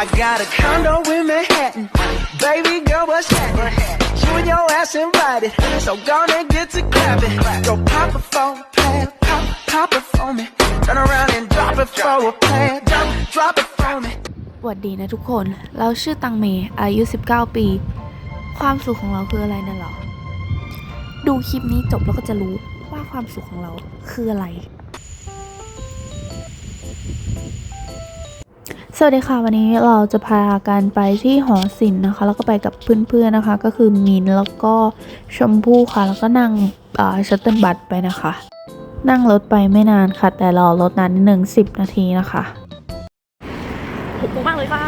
I got a condo in Manhattan. Baby girl, what's happening? You and your ass invited. So gonna get to clapping. Go pop it for a plan. Pop, pop it for me. Turn around and drop it for a plan. Drop, drop it for me. สวัสดีนะทุกคน เราชื่อตังเมย์อายุ 19 ปี ความสุขของเราคืออะไรนั่นหรอ ดูคลิปนี้จบแล้วก็จะรู้ว่าความสุขของเราคืออะไร สวัสดีค่ะ วันนี้เราจะพากันไปที่หอศิลป์นะคะ แล้วก็ไปกับเพื่อนๆนะคะ ก็คือมินแล้วก็ชมพู่ค่ะ แล้วก็นั่งชัตเติลบัสไปนะคะ นั่งรถไปไม่นานค่ะ แต่รอรถนานนหนึ่งสิบนาทีนะคะหกมากเลยค่ะ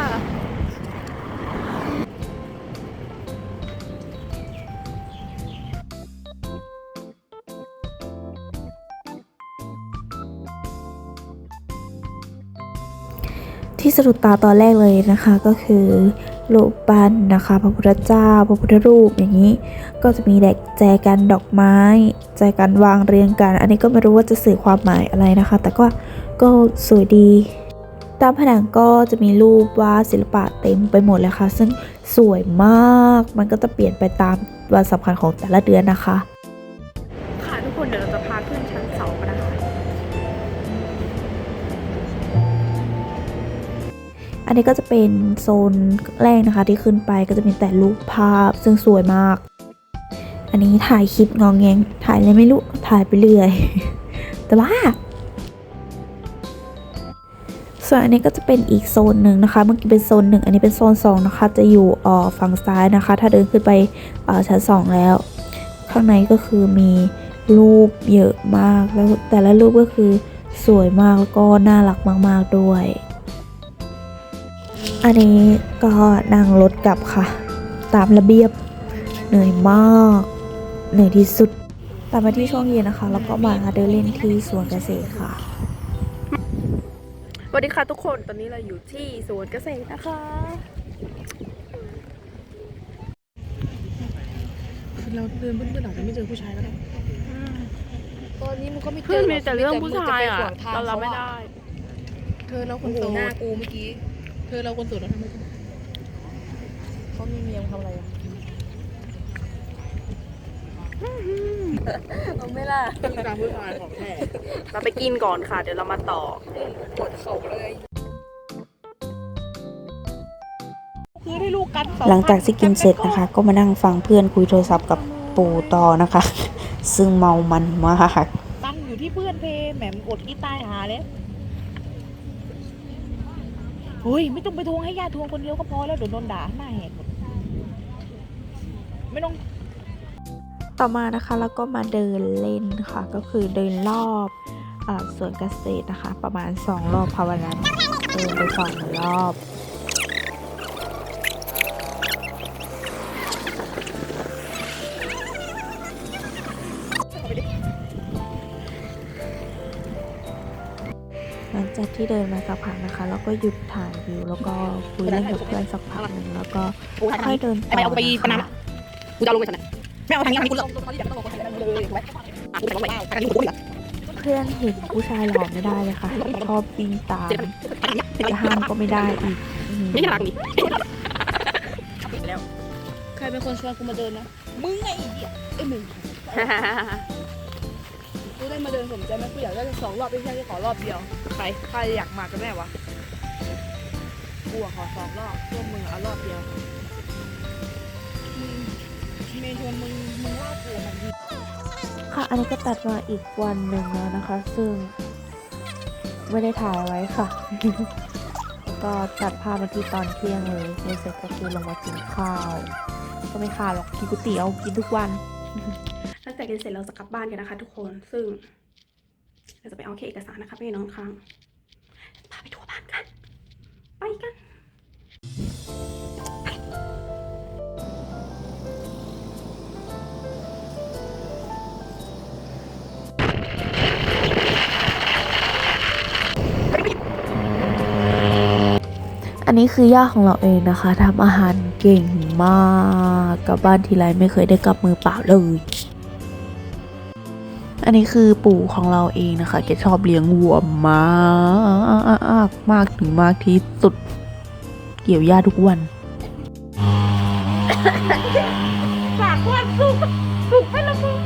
ที่สะดุดตาตอนแรกเลยนะคะก็คือรูปปั้นนะคะพระพุทธเจ้าพระพุทธรูปอย่างนี้ ก็จะมีแดกแจกันดอกไม้ แจกันวางเรียงกัน อันนี้ก็ไม่รู้ว่าจะสื่อความหมายอะไรนะคะ แต่ก็ก็สวยดี ตามผนังก็จะมีรูปวาดศิลปะเต็มไปหมดเลยค่ะ ซึ่งสวยมากมันก็จะเปลี่ยนไปตามวันสำคัญของแต่ละเดือนนะคะค่ะ อันนี้ก็จะเป็นโซนแรกนะคะ ที่ขึ้นไปก็จะมีแต่รูปภาพซึ่งสวยมาก อันนี้ถ่ายคลิปงองแงงถ่ายอะไรไม่รู้ถ่ายไปเรื่อย แต่ว่าส่วนอันนี้ก็จะเป็นอีกโซนหนึ่งนะคะเมื่อกี้เป็นโซนหนึ่งอันนี้เป็นโซนสองนะคะ จะอยู่อ่อฝั่งซ้ายนะคะ ถ้าเดินขึ้นไปอ่อชั้นสองแล้ว ข้างในก็คือมีรูปเยอะมากแล้วแต่ละรูปก็คือสวยมากแล้วก็น่ารักมาก ๆด้วย อันนี้ก็นั่งรถกลับค่ะ ตามระเบียบเหนื่อยมากเหนื่อยที่สุดแต่มาที่ช่วงเย็นนะคะ แล้วก็มาเดินเล่นที่สวนเกษตรค่ะสวัสดีค่ะทุกคนตอนนี้เราอยู่ที่สวนเกษตรนะคะคือเราเดินเพื่อนๆอาจจะไม่เจอผู้ชายก็ได้ตอนนี้มันก็ไม่เจเพื่อนอมีแต่เรื่องผู้ชายอะแต่เรามึงจเราปขวงทงไม่ได้ เธอเราคโอ้นโหโสหน้าดกูเมื่อกี้ เธอเราคนโสดแล้วทำไมเขามีเมียมทำอะไรอะเอาไม่ล่ะต้องการผู้ชายของแท้เราไปกินก่อนค่ะ เดี๋ยวเรามาต่อปวดเข่าเลยคือให้ลูกกันสอหลังจากที่กินเสร็จนะคะ ก็มานั่งฟังเพื่อนคุยโทรศัพท์กับปู่ต่อนะคะ ซึ่งเมามันมากตั้งอยู่ที่เพื่อนเพแหมมอดที่ใต้หาแล้ว เฮ้ยไม่ต้องไปทวงให้ญาติทวงคนเดียวก็พอแล้วเดี๋ยวโดนด่าหน้าแหกหมดไม่ต้องต่อมานะคะแล้วก็มาเดินเล่นค่ะก็คือเดินรอบอาสวนเกษตรนะคะ ประมาณ 2 รอบภาวนาเดินไปสองรอบ หลังจากที่เดินมาสักพักนะคะ แล้วก็หยุดถ่ายวิวแล้วก็คุยเล่นกับเพื่อนสักพักหนึ่งแล้วก็ค่อยเดินต่อไปเอาไปปนะนกูจะลงไปฉันไม่เอาทางนี้ทางนี้กูลงตอนนี้อยากต้องไปทางนี้เลยถูกไหมอะกูจะลงไปทางนี้กูเหรอเพื่อนเห็นผู้ชายหล่อไม่ได้เลยค่ะชอบวิ่งตามจะห้ามก็ไม่ได้อีกไม่ใช่รักนี่ใครเป็นคนชวนกูมาเดินนะมึงไงไอ้เหี้ยไอ้มึง กูได้มาเดินสมใจไหมกูอยากได้สองรอบไม่ใช่แค่ขอรอบเดียวใครใครอยากมากันแน่วะกูอะขอสองรอบพวกมึงเอารอบเดียวเมย์ชวนมึงมึงว่ากูมันค่ะ อันนี้ก็ตัดมาอีกวันหนึ่งแล้วนะคะ ซึ่งไม่ได้ถ่ายไว้ค่ะแล้วก็ตัดภาพมาที่ตอนเที่ยงเลยเสร็จก็คือลงมากินข้าว ก็ไม่ข้าวหรอกกินก๋วยเตี๋ยวกินทุกวัน หลังจากกินเสร็จเราจะกลับบ้านกันนะคะ ทุกคน ซึ่งเราจะไปเอาแค่เอกสารนะคะพี่น้องค้างพาไปทัวร์บ้านกัน ไปกันอันนี้คือย่าของเราเองนะคะทำอาหารเก่งมากกลับบ้านทีไรไม่เคยได้กลับมือเปล่าเลย อันนี้คือปู่ของเราเองนะคะแกชอบเลี้ยงวัวมากมากถึงมากที่สุด เกี่ยวหญ้าทุกวันฝากความสุขสุขให้ละมึง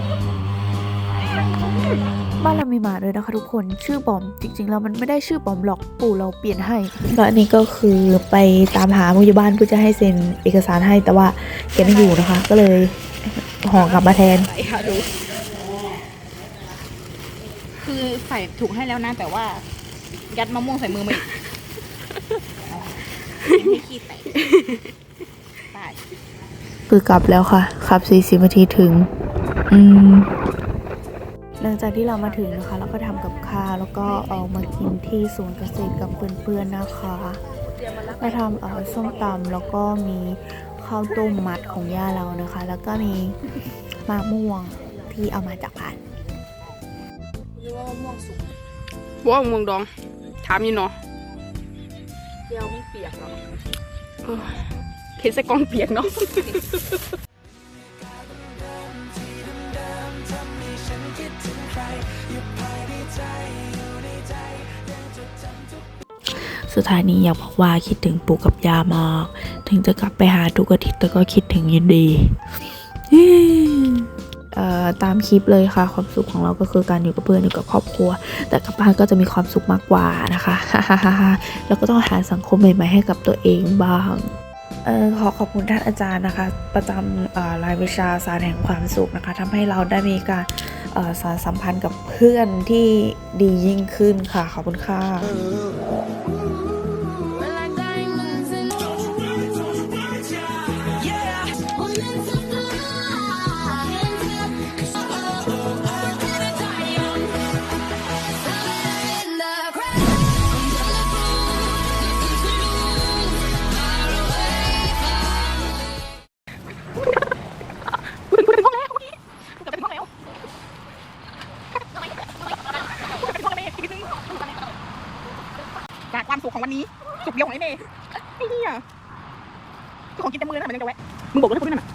บ้านเรามีหมาด้วยนะคะทุกคนชื่อบอมจริงๆแล้วมันไม่ได้ชื่อบอมหรอกปู่เราเปลี่ยนให้แล้วอันนี้ก็คือไปตามหาผู้ใหญ่บ้านเพื่อจะให้เซ็นเอกสารให้แต่ว่าแกไม่อยู่นะคะ ก็เลยห่อกลับมาแทนใส่ คือใส่ถุงให้แล้วนะ แต่ว่า ยัดมะม่วงใส่มือมาอีกยังให้ขี้แตกตายคือกลับแล้วค่ะ ขับ 40นาทีถึง อืม หลังจากที่เรามาถึงนะคะ เราก็ทำกับข้าวแล้วก็เอามากินที่ศูนย์เกษตรกับเพื่อนๆนะคะเราทำเอ่อส้มตำแล้วก็มีข้าวต้มมัดของย่าเรานะคะ แล้วก็มีมะม่วงที่เอามาจากพัน ว่ามึงดอง ถามอยู่เนาะเจียวไม่เปียกหรอกเออเห็นใส่กล้องเปียกเนาะสุดท้ายนี้อยากบอกว่าคิดถึงปู่กับย่ามาก ถึงจะกลับไปหาทุกอาทิตย์แต่ก็คิดถึงอยินดีเอ่อ ตามคลิปเลยค่ะ ความสุขของเราก็คือการอยู่กับเพื่อนอยู่กับครอบครัว แต่กลับบ้านก็จะมีความสุขมากกว่านะคะแล้วก็ต้องหาสังคมใหม่ๆให้กับตัวเองบ้างออขอขอบคุณท่านอาจารย์นะคะ ประจำรายวิชาสารแห่งความสุขนะคะทำให้เราได้มีการสารสัมพันธ์กับเพื่อนที่ดียิ่งขึ้นค่ะ ขอบคุณค่ะ ของวันนี้สุกเดียวของไอ้เมย์ไอ้เหี้ยของกินแต่มือนะมันยังจะแวะมึงบอกรถให้คนนั้นน่ะ